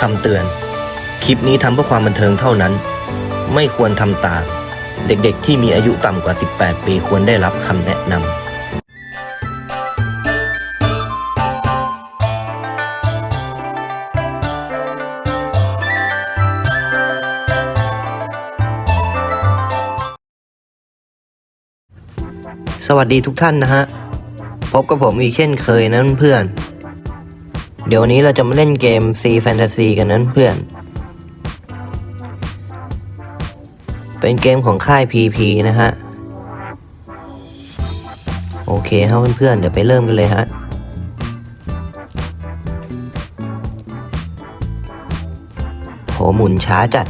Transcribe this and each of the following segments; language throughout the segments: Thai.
คำเตือน คลิปนี้ทำเพื่อความบันเทิงเท่านั้น ไม่ควรทำตาม เด็กๆที่มีอายุต่ำกว่า 18 ปีควรได้รับคำแนะนำสวัสดีทุกท่านนะฮะ พบกับผมอีกเช่นเคยนะเพื่อน เดี๋ยวนนี้เราจะมาเล่นเกม C Fantasy กันนั้นเพื่อน เป็นเกมของค่าย PP นะฮะ โอเคครับเพื่อนๆ เดี๋ยวไปเริ่มกันเลยฮะ โหหมุนช้าจัด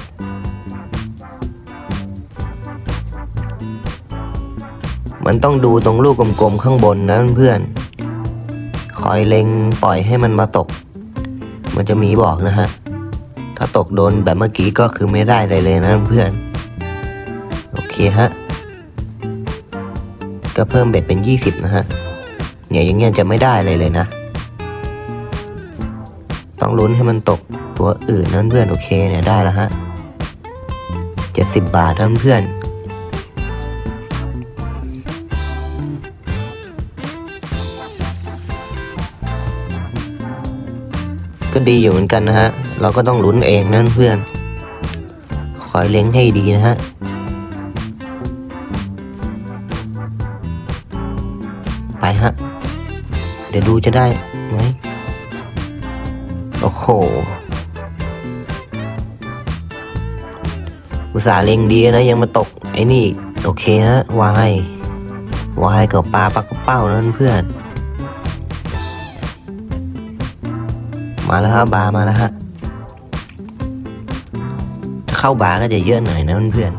มันต้องดูตรงลูกกลมๆ ข้างบนนะเพื่อนๆ คอยเล็งปล่อยให้มันมาตก มันจะมีบอกนะฮะ ถ้าตกโดนแบบเมื่อกี้ก็คือไม่ได้เลยเลยนะเพื่อน โอเคฮะ ก็เพิ่มเบ็ดเป็น 20 นะฮะ เนี่ยอย่างเงี้ยจะไม่ได้เลยเลยนะ ต้องลุ้นให้มันตกตัวอื่นนั่นเพื่อนโอเคเนี่ยได้แล้วฮะ 70 บาทนั่นเพื่อน ก็ดีอยู่เหมือนกันนะฮะ เราก็ต้องลุ้นเองนั่นเพื่อน คอยเล็งให้ดีนะฮะไปฮะ เดี๋ยวดูจะได้ไหมโอ้โห อุตส่าห์เล็งดีนะ ยังมาตก ไอ้นี่ โอเคฮะวายวายกับปลาปลากระเป้านั่นเพื่อน มาแล้วฮะบาร์มาแล้วฮะเข้าบาร์ก็จะเยอะหน่อยนะเพื่อน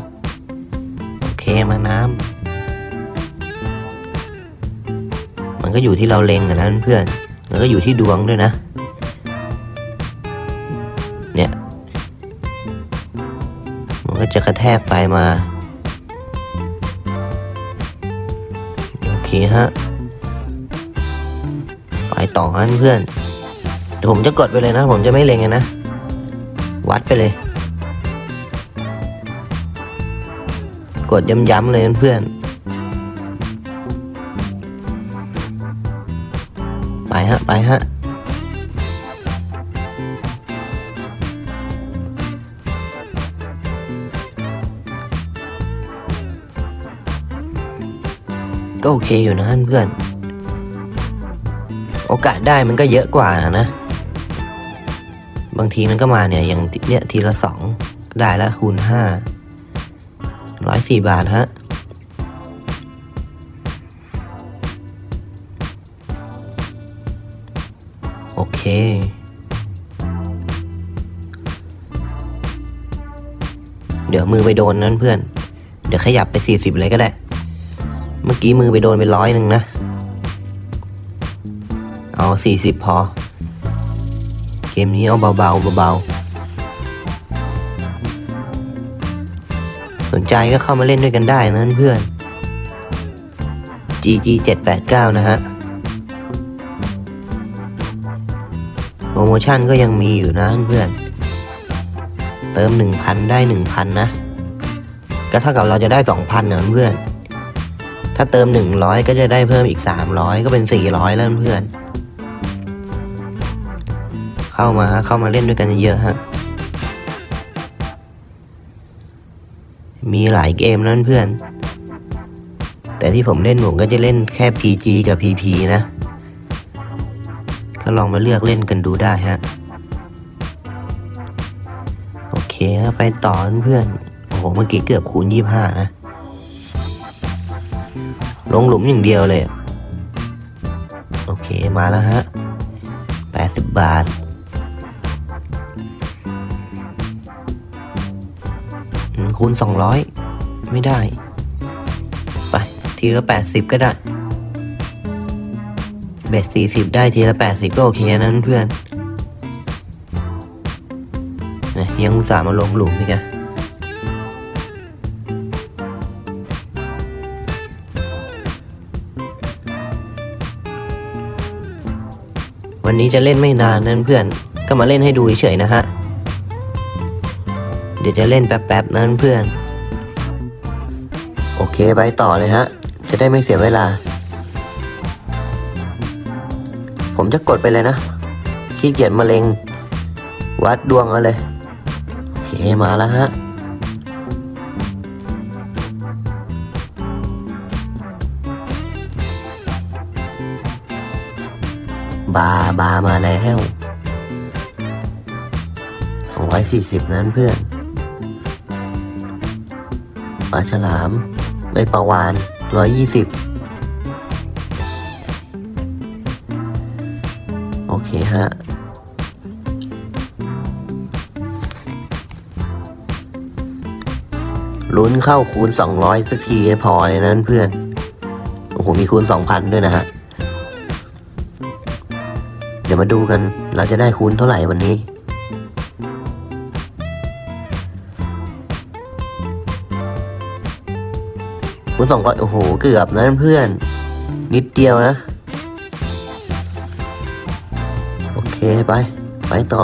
ๆโอเคมาน้ำมันก็อยู่ที่เราเล็งกันนะเพื่อนๆแล้วก็อยู่ที่ดวงด้วยนะ เนี่ย มันก็จะกระแทกไปมาโอเคฮะไปต่อฮะเพื่อน ดี๋ยวผมจะกดไปเลยนะ ผมจะไม่เล็งเลยนะ วัดไปเลย กดย้ำๆเลยเพื่อนไปฮะ ไปฮะ ก็โอเคอยู่นะเพื่อน โอกาสได้มันก็เยอะกว่านะ บางทีมันก็มาเนี่ยอย่างเนี่ยทีละสองได้ละคูณห้าร้อยสี่บาทฮะโอเคเดี๋ยวมือไปโดนนั้นเพื่อน เดี๋ยวขยับไปสี่สิบเลยก็ได้ เมื่อกี้มือไปโดนไปร้อยหนึ่งนะ เอาสี่สิบพอ เกมนี้เอาเบาๆเบาๆสนใจก็เข้ามาเล่นด้วยกันได้นะเพื่อน GG 789นะฮะ โปรโมชั่นก็ยังมีอยู่นะเพื่อน เติม 1,000 ได้ 1,000 นะ ก็เท่ากับเราจะได้ 2,000นะเพื่อน ถ้าเติม 100 ก็จะได้เพิ่มอีก 300 ก็เป็น 400 แล้วเพื่อน เข้ามาเข้ามาเล่นด้วยกันเยอะๆฮะ มีหลายเกมนั่นเพื่อน แต่ที่ผมเล่นผมก็จะเล่นแค่ PG กับ PP นะ ก็ลองมาเลือกเล่นกันดูได้ฮะ โอเคครับไปต่อเพื่อน โอ้โห เมื่อกี้เกือบคูณ25นะ ลงหลุมอย่างเดียวเลย โอเคมาแล้วฮะ80 บาท คูณสองร้อยไม่ได้ ไป ทีละแปดสิบก็ได้ เบสี่สิบได้ทีละแปดสิบก็โอเคนั้นเพื่อนนะยังอุตส่าห์มาลงหลุมอีกอะวันนี้จะเล่นไม่นานนั่นเพื่อน ก็มาเล่นให้ดูเฉยๆนะฮะ เดี๋ยวจะเล่นแป๊บๆนะเพื่อน โอเคไปต่อเลยฮะ จะได้ไม่เสียเวลา ผมจะกดไปเลยนะ ขี้เกียจมะเร็ง วัดดวงเอาเลย โอเคมาแล้วฮะบาบามาแล้วสองร้อยสี่สิบนั้นเพื่อน ปลาฉลามได้ปลาวานร้อยยี่สิบโอเคฮะ ลุ้นเข้าคูณสองร้อยสักทีพอเลยนั้นเพื่อน โอ้โห มีคูณสองพันด้วยนะฮะ เดี๋ยวมาดูกันเราจะได้คูณเท่าไหร่วันนี้ คูณสองร้อยโอ้โห เกือบนะเพื่อน นิดเดียวนะ โอเคไป ไปต่อ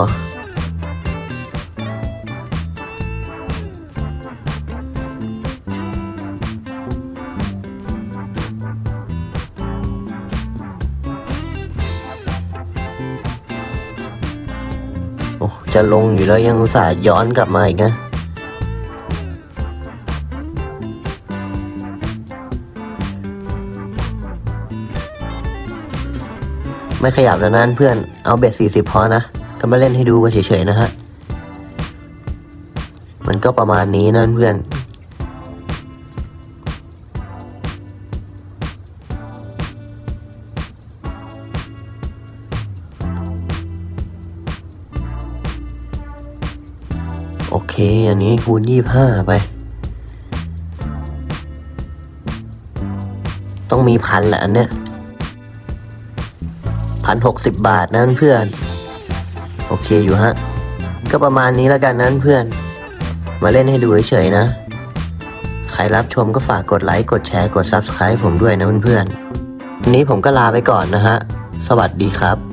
โอ้จะลงอยู่แล้วยังอุตส่าห์ย้อนกลับมาอีกนะ ไม่ขยับแล้วนั้นเพื่อนเอาเบ็ดสี่สิบพอนะก็มาเล่นให้ดูกันเฉยๆนะฮะมันก็ประมาณนี้นั่นเพื่อนโอเค อันนี้คูณยี่ห้าไป ต้องมีพันแหละอันเนี้ย พันหกสิบบาทนั้นเพื่อน โอเคอยู่ฮะ ก็ประมาณนี้แล้วกันนั้นเพื่อน มาเล่นให้ดูเฉยๆนะ ใครรับชมก็ฝากกดไลค์ กดแชร์ กด Subscribe ผมด้วยนะเพื่อนๆวันนี้ผมก็ลาไปก่อนนะฮะ สวัสดีครับ